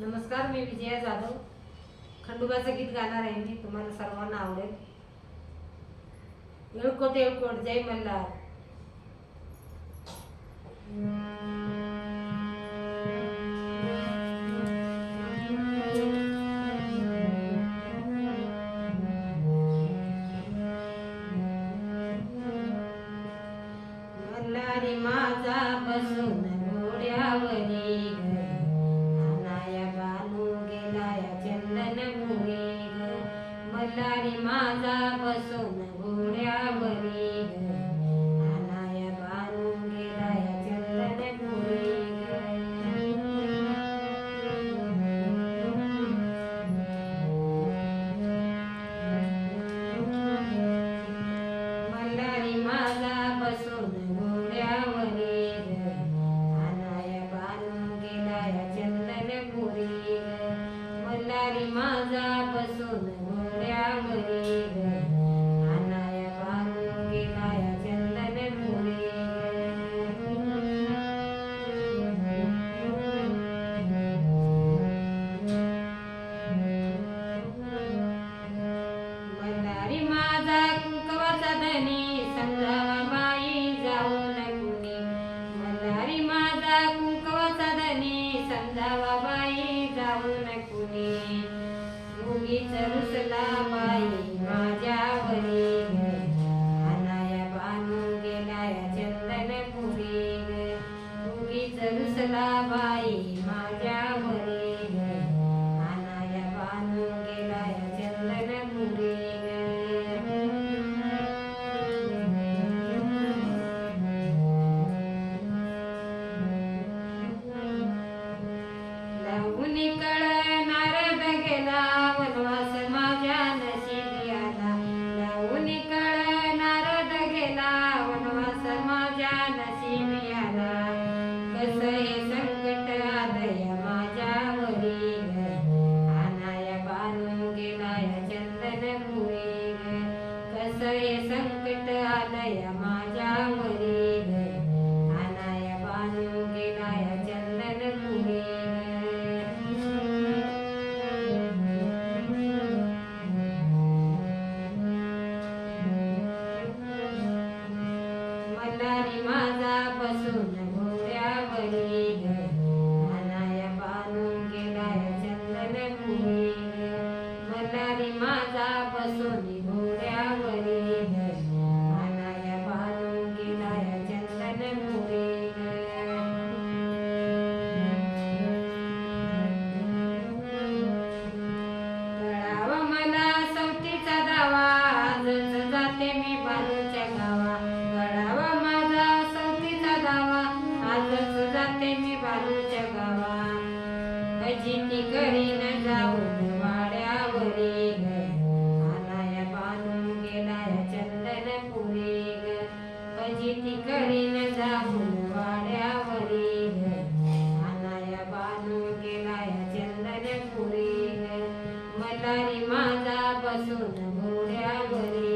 नमस्कार मी विजया जाधव. खंडोबाचं गीत गाणार आहे मी तुम्हाला सर्वांना आवडेल. एळकोट एळकोट जय मल्हार मल्हारी. घोड्यावरी मुगीच रुसला बाई माझ्यावरी अनाया बांधून गेलाया चंदन पुरी ग मुगीच रुसला बाई माझ्यावरी. माझ्या नशिबी आला कस हे संकट आलय माझ्यावरी ग अनाया बानू गेलाय चंदन मुळे कसं कस हे संकट आलय माझ्यावरी? बसून अनाया गेलाय चंदन मुळे मल्हारी माझा बसून घोड्यावरी अनाया गेलाय चंदन कळावा मला सवतीचा दावा आजच जाते मी बालूच्या गावा वारू जगावा. ग आलाय बांधून गेलाय चंदन पुरी ग जिती करीन जाऊ वाड्यावरी मलारी माझा बसून घोड्यावरी